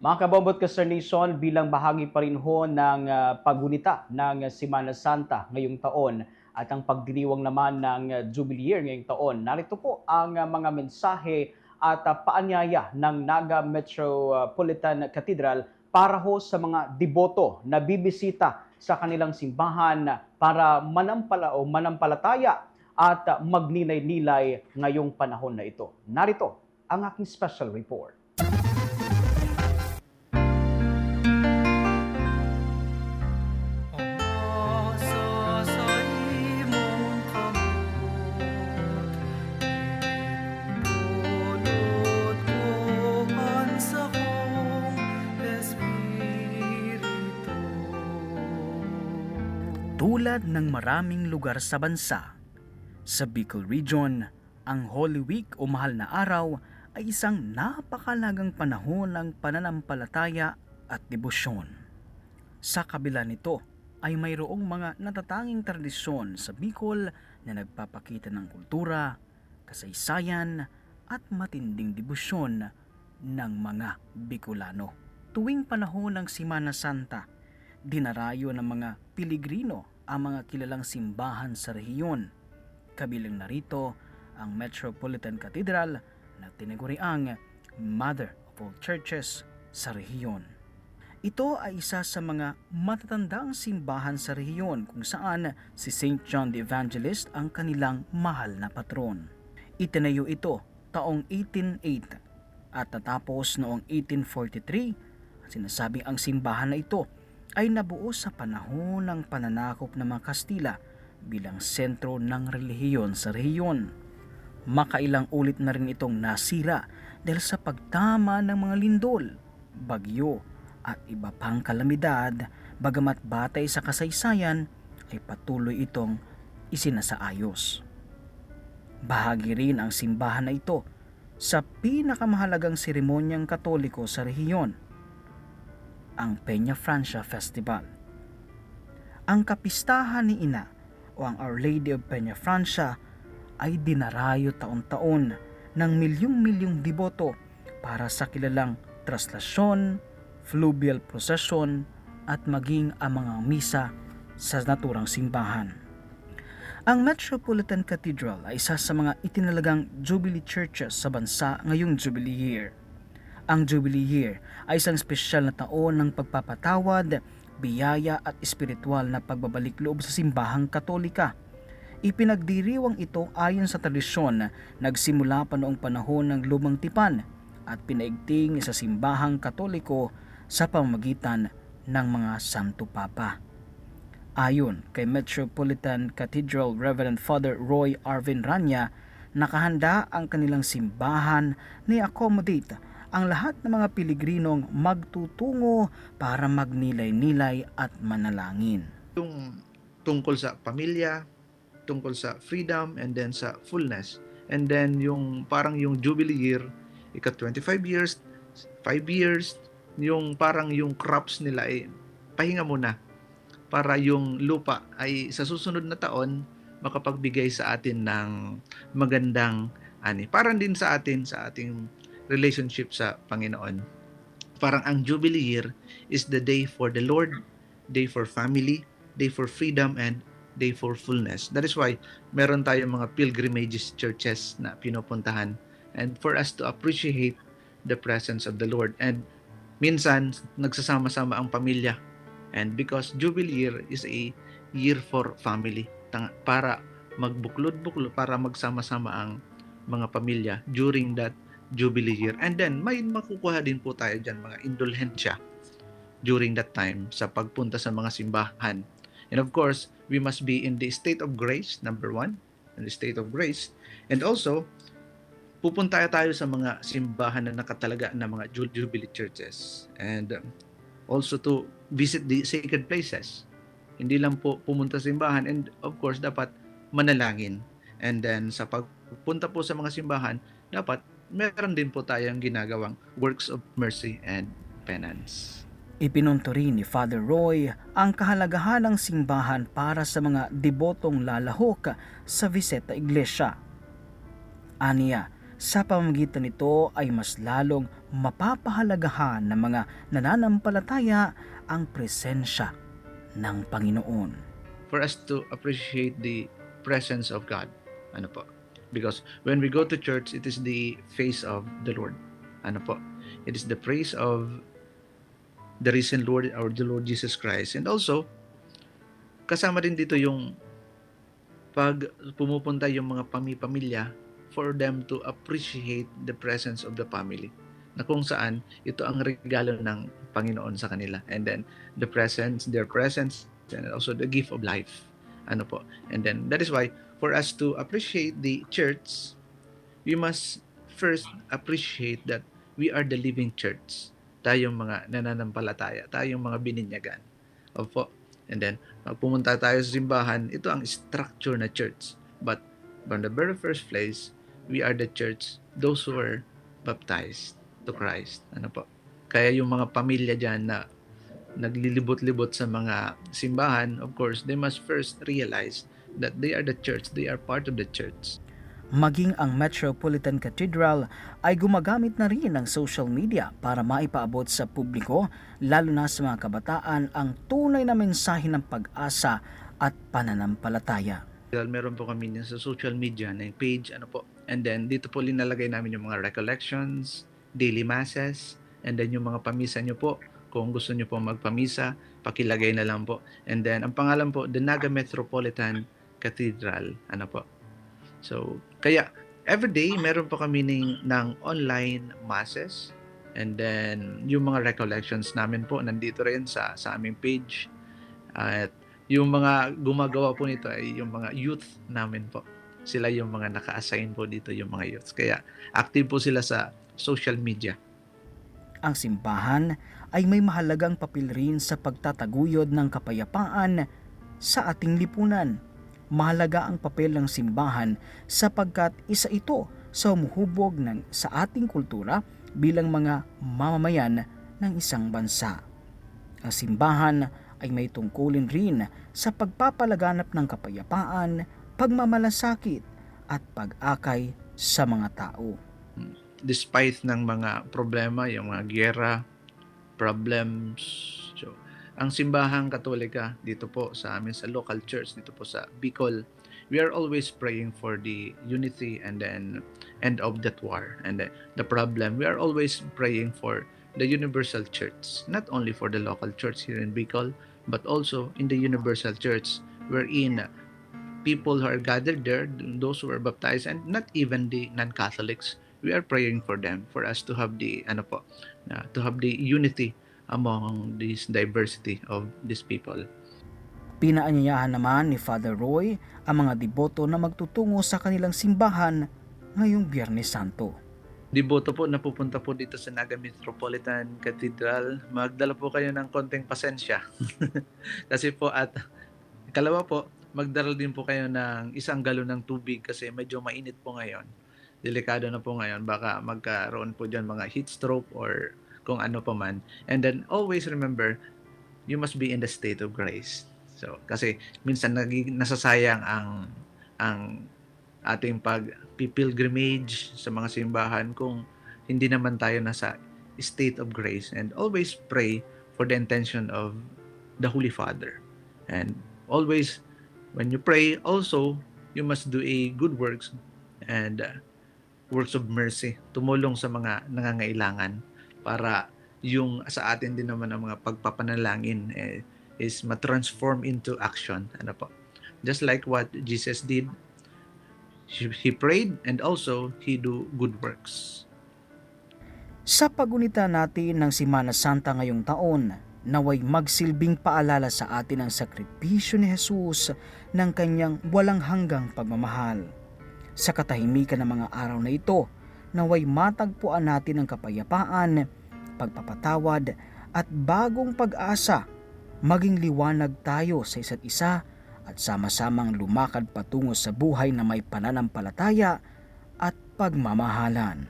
Mga kabobot ka Sir Nation, bilang bahagi pa rin ho ng ah, pagunita ng Semana Santa ngayong taon at ang pagdiriwang naman ng ah, Jubilee Year ngayong taon, narito po ang ah, mga mensahe at ah, paanyaya ng Naga Metropolitan Cathedral para ho sa mga deboto na bibisita sa kanilang simbahan para manampala o manampalataya at ah, magnilay-nilay ngayong panahon na ito. Narito ang aking special report. Tulad ng maraming lugar sa bansa, sa Bicol Region, ang Holy Week o mahal na araw ay isang napakalagang panahon ng pananampalataya at debosyon. Sa kabila nito ay mayroong mga natatanging tradisyon sa Bicol na nagpapakita ng kultura, kasaysayan at matinding debosyon ng mga Bicolano. Tuwing panahon ng Simana Santa, dinarayo ng mga Piligrino ang mga kilalang simbahan sa rehiyon. Kabilang narito ang Metropolitan Cathedral na tinaguriang Mother of all Churches sa rehiyon. Ito ay isa sa mga matatandang simbahan sa rehiyon kung saan si St. John the Evangelist ang kanilang mahal na patron. Itinayo ito taong 1808 at natapos noong 1843 Sinasabing ang simbahan na ito ay nabuo sa panahon ng pananakop ng mga Kastila bilang sentro ng relihiyon sa rehiyon. Makailang ulit na rin itong nasira dahil sa pagtama ng mga lindol, bagyo at iba pang kalamidad bagamat batay sa kasaysayan ay patuloy itong isinasaayos. Bahagi rin ang simbahan na ito sa pinakamahalagang seremonyang katoliko sa rehiyon ang Peña Francia Festival. Ang kapistahan ni Ina o ang Our Lady of Peña Francia ay dinarayo taon-taon ng milyong-milyong deboto para sa kilalang traslasyon, fluvial procession at maging ang mga misa sa naturang simbahan. Ang Metropolitan Cathedral ay isa sa mga itinalagang Jubilee Churches sa bansa ngayong Jubilee Year. Ang Jubilee Year ay isang espesyal na taon ng pagpapatawad, biyaya at espiritual na pagbabalik loob sa simbahang katolika. Ipinagdiriwang ito ayon sa tradisyon na nagsimula pa noong panahon ng lumang tipan at pinaigting sa simbahang katoliko sa pamamagitan ng mga Santo Papa. Ayon kay Metropolitan Cathedral Reverend Father Roy Arvin Rania, nakahanda ang kanilang simbahan ni accommodate ang lahat ng mga Pilipinong magtutungo para magnilay-nilay at manalangin. yung tungkol sa pamilya, tungkol sa freedom, and then sa fullness. And then yung parang yung Jubilee year, ika 25 years, 5 years, yung parang yung crops nila ay pahinga muna para yung lupa ay sa susunod na taon makapagbigay sa atin ng magandang ani. Parang din sa atin sa ating relationship sa Panginoon. Parang ang Jubilee year is the day for the Lord, day for family, day for freedom and day for fullness. That is why meron tayong mga pilgrimages churches na pinupuntahan and for us to appreciate the presence of the Lord. And minsan nagsasama-sama ang pamilya. And because Jubilee year is a year for family para magbuklod-buklod para magsama-sama ang mga pamilya during that Jubilee year. And then may makukuha din po tayo diyan mga indulhensya during that time sa pagpunta sa mga simbahan. And of course, we must be in the state of grace, number one, in the state of grace. And also, pupunta tayo sa mga simbahan na nakatalaga na mga Ju- Jubilee churches. And um, also to visit the sacred places. Hindi lang po pumunta sa simbahan. And of course, dapat manalangin. And then sa pagpunta po sa mga simbahan, dapat meron din po tayong ginagawang works of mercy and penance. Ipinunto rin ni Father Roy ang kahalagahan ng simbahan para sa mga debotong lalahok sa Viseta Iglesia. Aniya, Sa pamamagitan nito ay mas lalong mapapahalagahan ng mga nananampalataya ang presensya ng Panginoon. for us to appreciate the presence of God. Ano po? Because when we go to church, it is the face of the Lord. Ano po? It is the praise of the risen Lord, our the Lord Jesus Christ. And also, kasama din dito yung pag pumupunta yung mga pami-pamilya for them to appreciate the presence of the family na kung saan ito ang regalo ng Panginoon sa kanila. And then, the presence, their presence and also the gift of life. Ano po? And then that is why for us to appreciate the church, we must first appreciate that we are the living church. Tayong mga nananampalataya, tayong mga bininyagan. Opo. And then, pag pumunta tayo sa simbahan, ito ang structure na church. But from the very first place, we are the church, those who were baptized to Christ. Ano po? Kaya yung mga pamilya dyan na naglilibot-libot sa mga simbahan, of course, they must first realize that they are the church, they are part of the church. Maging ang Metropolitan Cathedral ay gumagamit na rin ng social media para maipaabot sa publiko, lalo na sa mga kabataan, ang tunay na mensahe ng pag-asa at pananampalataya. Meron po kami niyan sa social media na page, ano po. And then, dito po linalagay namin yung mga recollections, daily masses, and then yung mga pamisa nyo po. Kung gusto nyo po magpamisa, pakilagay na lang po. And then, ang pangalan po, the Naga Metropolitan Cathedral. Ano po. So, kaya, everyday, meron po kami ng, ng online masses. And then, yung mga recollections namin po, nandito rin sa, sa aming page. At yung mga gumagawa po nito ay yung mga youth namin po. Sila yung mga naka-assign po dito yung mga youths. Kaya active po sila sa social media. Ang simbahan ay may mahalagang papel rin sa pagtataguyod ng kapayapaan sa ating lipunan. Mahalaga ang papel ng simbahan sapagkat isa ito sa umuhubog ng, sa ating kultura bilang mga mamamayan ng isang bansa. Ang simbahan ay may tungkulin rin sa pagpapalaganap ng kapayapaan, pagmamalasakit at pag-akay sa mga tao. Despite ng mga problema, yung mga giyera, problems. Ang simbahang katolika dito po sa amin sa local church, dito po sa Bicol, we are always praying for the unity and then end of that war and the, the problem. We are always praying for the universal church, not only for the local church here in Bicol, but also in the universal church wherein people who are gathered there, those who are baptized, and not even the non-Catholics, we are praying for them, for us to have the ano po, uh, to have the unity among this diversity of these people. Pinaanyayahan naman ni Father Roy ang mga deboto na magtutungo sa kanilang simbahan ngayong Biyernes Santo. Deboto po na pupunta po dito sa Naga Metropolitan Cathedral, magdala po kayo ng konting pasensya. kasi po at kalawa po, magdala din po kayo ng isang galon ng tubig kasi medyo mainit po ngayon. Delikado na po ngayon. Baka magkaroon po dyan mga heat stroke or kung ano pa man. And then always remember, you must be in the state of grace. So, kasi minsan nagig- nasasayang ang ang ating pag pilgrimage sa mga simbahan kung hindi naman tayo nasa state of grace and always pray for the intention of the Holy Father. And always when you pray also you must do a good works and uh, works of mercy tumulong sa mga nangangailangan para yung sa atin din naman ang mga pagpapanalangin eh, is ma-transform into action. Ano po? Just like what Jesus did he, prayed and also he do good works. Sa pagunita natin ng Simana Santa ngayong taon, naway magsilbing paalala sa atin ang sakripisyo ni Jesus ng kanyang walang hanggang pagmamahal. Sa katahimikan ng mga araw na ito, naway matagpuan natin ang kapayapaan, pagpapatawad at bagong pag-asa. Maging liwanag tayo sa isa't isa at sama-samang lumakad patungo sa buhay na may pananampalataya at pagmamahalan.